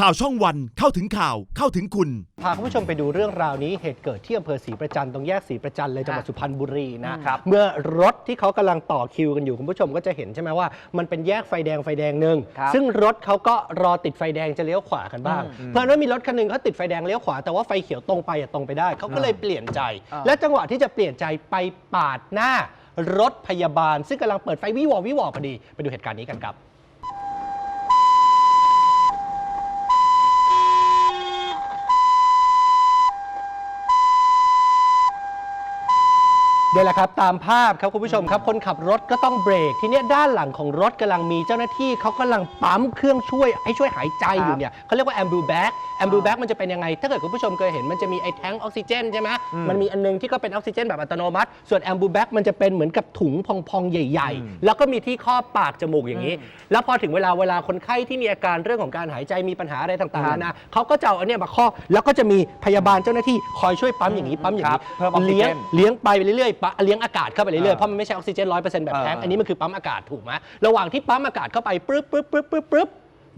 ข่าวช่องวันเข้าถึงข่าวเข้าถึงคุณ พาคุณผู้ชมไปดูเรื่องราวนี้เหตุเกิดที่อำเภอศรีประจันตรงแยกศรีประจันเลยจังหวัดสุพรรณบุรีนะครับเมื่อรถที่เขากำลังต่อคิวกันอยู่คุณผู้ชมก็จะเห็นใช่ไหมว่า มันเป็นแยกไฟแดงไฟแดงหนึ่งครับซึ่งรถเขาก็รอติดไฟแดงจะเลี้ยวขวากันบ้าง อืมเพราะว่ามีรถคันหนึงเขาติดไฟแดงเลี้ยวขวาแต่ว่าไฟเขียวตรงไปอะตรงไปได้เขาก็เลยเปลี่ยนใจ อ่า และจังหวะที่จะเปลี่ยนใจไปปาดหน้า รถพยาบาล ซึ่งกำลังเปิดไฟวิวอวิวอพอดีไปดูเหตุการณ์นี้กันครับ เดี๋ยว แหละครับ ตามภาพครับคุณผู้ชมครับ คนขับรถก็ต้องเบรก ทีเนี้ยด้านหลังของรถกำลังมีเจ้าหน้าที่เขากำลังปั๊มเครื่องช่วยให้ช่วยหายใจอยู่เนี่ยเขาเรียกว่าแอมบูแบ็กแอมบูแบ็กมันจะเป็นยังไง ถ้าเกิดคุณผู้ชมเคยเห็นมันจะมีไอ้แท้งออกซิเจนใช่ไหมมันมีอันนึงที่ก็เป็นออกซิเจนแบบอัตโนมัติ ส่วนแอมบูแบ็กมันจะเป็นเหมือนกับถุงพองๆใหญ่ ๆ แล้วก็มีที่ครอบปากจมูกอย่างนี้ แล้วพอถึงเวลาเวลาคนไข้ที่มีอาการเรื่องของการหายใจมีปัญหาอะไรต่างๆนานาเขาก็จะเอาอันเนี้ยมาครอบแล้วก็จะมีพยาบาลเจ้าหน้าที่คอยช่วยปั๊มอย่างนี้ปั๊มอย่างครันี้บเพิ่มออกซิเจนเลี้ยงเลี้ยงไปเรื่อยๆปะเลี้ยงอากาศเข้าไปเรื่อยๆอ่าเพราะมันไม่ใช่ออกซิเจนร้อยเปอร์เซ็นต์แบบแท้งอ่าอันนี้มันคือปั๊มอากาศถูกไหมระหว่างที่ปั๊มอากาศเข้าไปปึ๊บปึ๊บปึ๊บปึ๊บปึ๊บ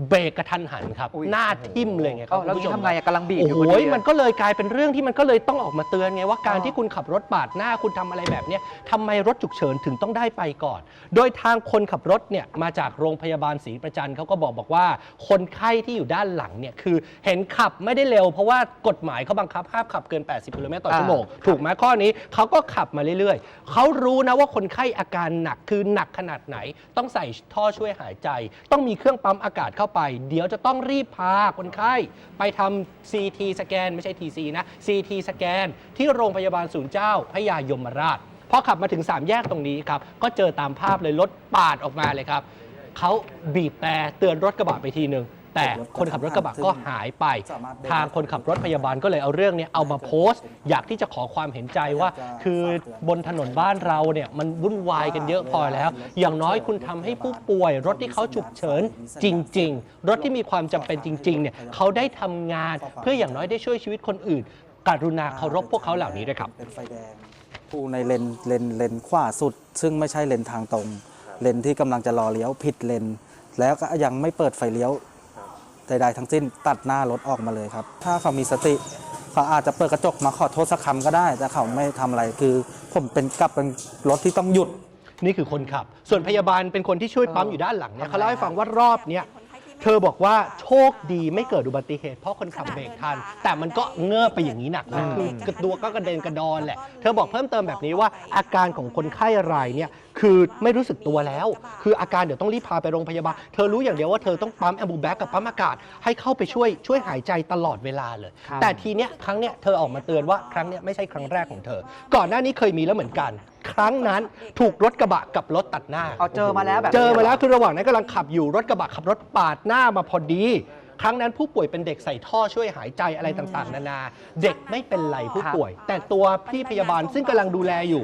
เบรกกระทันหันครับ อุ๊ยหน้าทิ่มเลยไงครัเอ้าแล้วคุณนี่ผู้ชมทำไงอะกำลังบีบโอ้อยู่โหพอดีมันก็เลยกลายเป็นเรื่องที่มันก็เลยต้องออกมาเตือนไงว่าการอ๋อที่คุณขับรถปาดหน้าคุณทำอะไรแบบเนี้ยทำไมรถฉุกเฉินถึงต้องได้ไปก่อน โดยทางคนขับรถเนี่ยมาจากโรงพยาบาลศรีประจันเขาก็บอกบอกว่า คนไข้ที่อยู่ด้านหลังเนี่ยคือเห็นขับไม่ได้เร็ว เพราะว่ากฎหมายเขาบังคับห้ามขับเกิน 80กิโลเมตรต่อชั่วโมง ถูกไหมข้อนี้เขาก็ขับมาเรื่อยๆ เขารู้นะว่าคนไข้อาการหนักคือหนักขนาดไหน ต้องใส่ท่อช่วยหายใจ ต้องมีเครื่องปั๊มอากาศเข้าไป เดี๋ยวจะต้องรีบพาคนไข้ ไปทำ CT สแกน ไม่ใช่ TC นะ CT สแกน ที่โรงพยาบาลศูนย์เจ้าพระยายมราชพอขับมาถึง 3 แยกตรงนี้ครับ ก็เจอตามภาพเลยรถปาดออกมาเลยครับเขาบีบแต่เตือนรถกระบะไปทีหนึ่ง แต่คนขับรถกระบะก็หายไป ทางคนขับรถพยาบาลก็เลยเอาเรื่องเนี้ยเอามาโพสต์ อยากที่จะขอความเห็นใจว่า คือบนถนนบ้านเราเนี่ยมันวุ่นวายกันเยอะพอแล้ว อย่างน้อยคุณทำให้ผู้ป่วย รถที่เขาฉุกเฉินจริง ๆ รถที่มีความจำเป็นจริงๆเนี่ยเขาได้ทำงาน เพื่ออย่างน้อยได้ช่วยชีวิตคนอื่น กรุณาเคารพพวกเขาเหล่านี้ด้วยครับเป็นไฟแดงผู้ในเลนเลนเลนขวาสุด ซึ่งไม่ใช่เลนทางตรง เลนที่กำลังจะรอเลี้ยวผิดเลนแล้วก็ยังไม่เปิดไฟเลี้ยว ใดๆทั้งสิ้นตัดหน้ารถออกมาเลยครับ ถ้าเขามีสติเขาอาจจะเปิดกระจกมาขอโทษสักคำก็ได้ แต่เขาไม่ทำอะไรคือ ผมเป็นกลับเป็นรถที่ต้องหยุด นี่คือคนขับ ส่วนพยาบาลเป็นคนที่ช่วยปั๊มอยู่ด้านหลังเนี่ยเขาเล่าให้ฟังว่ารอบเนี้ย เธอบอกว่าโชคดีไม่เกิดอุบัติเหตุ เพราะคนขับเบรกทัน แต่มันก็เงือบไปอย่างนี้หนักนะคือกระตัวก็กระเด็นกระดอนแหละ เธอบอกเพิ่มเติมแบบนี้ว่าอาการของคนไข้รายเนี่ยคือไม่รู้สึกตัวแล้ว คืออาการเดี๋ยวต้องรีบพาไปโรงพยาบาล เธอรู้อย่างเดียวว่าเธอต้องปั๊มแอมบูแบ็กกับปั๊มอากาศให้เข้าไปช่วยช่วยหายใจตลอดเวลาเลยครับแต่ทีเนี้ยครั้งเนี้ยเธอออกมาเตือนว่าครั้งเนี้ยไม่ใช่ครั้งแรกของเธอ ก่อนหน้านี้เคยมีแล้วเหมือนกัน ครั้งนั้นถูกรถกระบะกับรถตัดหน้า เอาเจอมาแล้วแบบนี้เจอมาแล้วหรคือระหว่างนั้นกำลังขับอยู่รถกระบะขับรถปาดหน้ามาพอดี ครั้งนั้นผู้ป่วยเป็นเด็กใส่ท่อช่วยหายใจอะไรต่างๆ นานา เด็กไม่เป็นไรผู้ป่วย แต่ตัวพี่พยาบาลซึ่งกำลังดูแลอยู่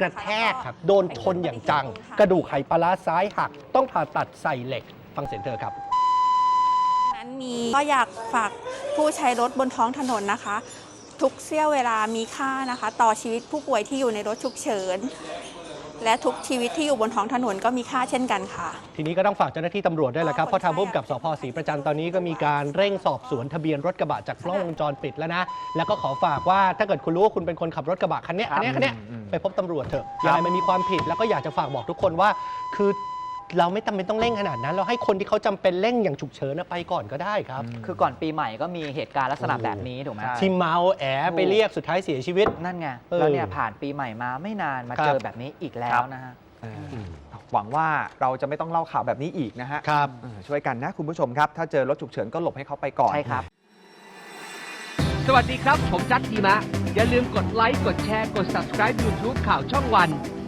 กระแทกครับโดนชนอย่างจัง กระดูกไขปลาร้าซ้ายหัก ต้องผ่าตัดใส่เหล็ก ฟังเสียงเธอครับ นั้นมีก็อยากฝากผู้ใช้รถบนท้องถนนนะคะ ทุกเสี้ยวเวลามีค่านะคะ ต่อชีวิตผู้ป่วยที่อยู่ในรถฉุกเฉิน และทุกชีวิตที่อยู่บนท้องถนนก็มีค่าเช่นกันค่ะ ทีนี้ก็ต้องฝากเจ้าหน้าที่ตำรวจด้วยแหละครับเพราะทางผู้กำกับสพศรีประจันตอนนี้ก็มีการเร่งสอบสวนทะเบียนรถกระบะจากกล้องวงจรปิดแล้วนะ แล้วก็ขอฝากว่าถ้าเกิดคุณรู้ว่าคุณเป็นคนขับรถกระบะคันเนี้ยคันเนี้ยคันเนี้ยไปพบตำรวจเถอะยังไงมันมีความผิดแล้วก็อยากจะฝากบอกทุกคนว่า คือ เราไม่จำเป็นต้องเร่งขนาดนั้น เราให้คนที่เขาจำเป็นเร่งอย่างฉุกเฉินน่ะไปก่อนก็ได้ครับ คือก่อนปีใหม่ก็มีเหตุการณ์ลักษณะแบบนี้ถูกไหม ที่เมาแอไปเรียกสุดท้ายเสียชีวิต นั่นไง เออแล้วเนี่ยผ่านปีใหม่มาไม่นานมาครับ เจอแบบนี้อีกแล้วนะฮะเออหวังว่าเราจะไม่ต้องเล่าข่าวแบบนี้อีกนะฮะครับ เออช่วยกันนะคุณผู้ชมครับ ถ้าเจอรถฉุกเฉินก็หลบให้เขาไปก่อน ใช่ครับ สวัสดีครับ ผมจัดทีมะ อย่าลืมกดไลค์ กดแชร์ กด subscribe YouTube ข่าวช่องวัน